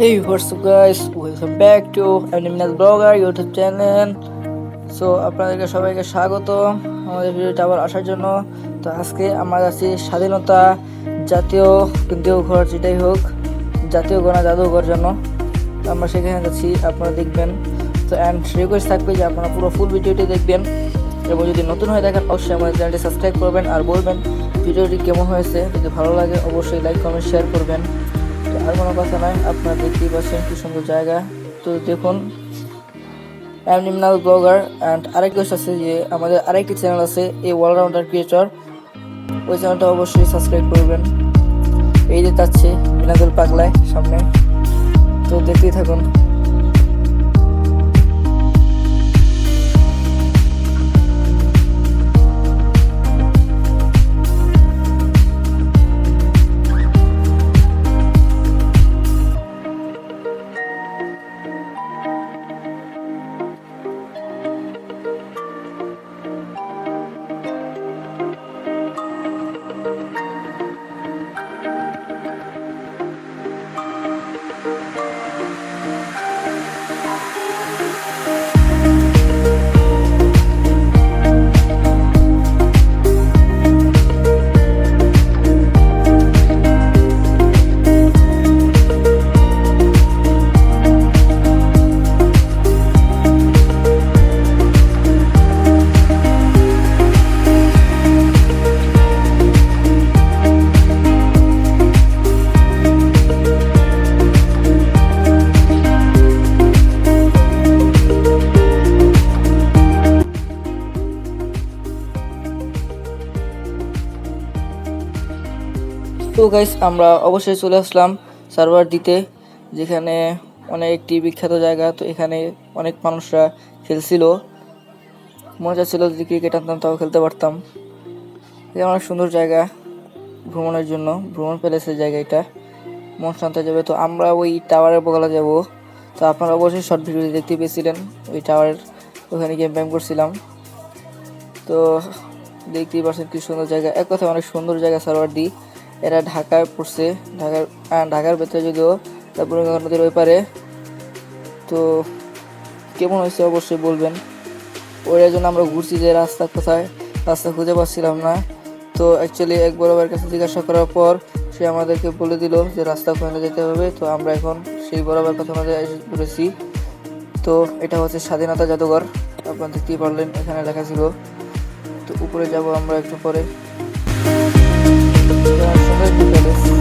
Hey, what's up guys? Welcome back to Animal Blogger YouTube channel. So আপনাদেরকে সবাইকে স্বাগত আমাদের ভিডিওটা আবার আসার জন্য। তো আজকে আমরা আছি স্বাধীনতা জাতীয় কিন্তু ঘর যেটাই হোক জাতীয় গণা জাদুঘর জন্য। আমরা সেখানে যাচ্ছি আপনারা দেখবেন। তো অ্যান্ড রিকোয়েস্ট থাকবে যে আপনারা পুরো ফুল ভিডিওটি দেখবেন। এবং যদি নতুন হয়ে দেখেন অবশ্যই আমাদের চ্যানেলটি সাবস্ক্রাইব করবেন। আর বলবেন ভিডিওটি কেমন হয়েছে? যদি ভালো লাগে অবশ্যই লাইক কমেন্ট শেয়ার করবেন। আর কোনো কথা নাই। আপনারা দেখতেই পাচ্ছেন কি সুন্দর জায়গা। তো দেখুন অ্যাম নিমনাল ব্লগার অ্যান্ড আরেক কোর্স আছে যে, আমাদের আরেকটি চ্যানেল আছে, এই অলরাউন্ডার ক্রিয়েটর ওই চ্যানেলটা অবশ্যই সাবস্ক্রাইব করবেন। এই যে যাচ্ছে মিনাদুল পাগলায় সামনে। তো দেখতেই থাকুন। তো গাইস আমরা অবশ্যই চলে আসলাম সার্ভার দিতে, যেখানে অনেক বিখ্যাত জায়গা। তো এখানে অনেক মানুষরা খেলছিল। মজা ছিল যদি ক্রিকেট আনতাম, তাও খেলতে পারতাম। এটা অনেক সুন্দর জায়গা ভ্রমণের জন্য। ভ্রমণ প্যালেসের জায়গা এটা। মন শান্ত যাবে। তো আমরা ওই টাওয়ারের বগলা যাব। তো আপনারা অবশ্যই শর্ট ভিডিও দেখতে পেয়েছিলেন। ওই টাওয়ারের ওখানে গেম ব্যায়াম করছিলাম। তো দেখতেই পাচ্ছেন কি সুন্দর জায়গা। এক কথা অনেক সুন্দর জায়গা সার্ভার দি এরা ঢাকায় পড়ছে। ঢাকার ঢাকার ভেতরে যদিও তারপরে গঙ্গা নদীর ওই পারে। তো কেমন হয়েছে অবশ্যই বলবেন। ওইটার জন্য আমরা ঘুরছি যে রাস্তা কোথায়, রাস্তা খুঁজে পাচ্ছিলাম না। তো অ্যাকচুয়ালি এক বড় কাছে জিজ্ঞাসা করার পর সে আমাদেরকে বলে দিল যে রাস্তা ওখানে যেতে হবে। তো আমরা এখন সেই বরাবর কথা আমাদের এসে পড়েছি। তো এটা হচ্ছে স্বাধীনতা জাদুঘর। আপনারা দেখতেই পারলেন, এখানে লেখা ছিল। তো উপরে যাব আমরা একটু পরে। তো সুন্দর একটি প্যালেস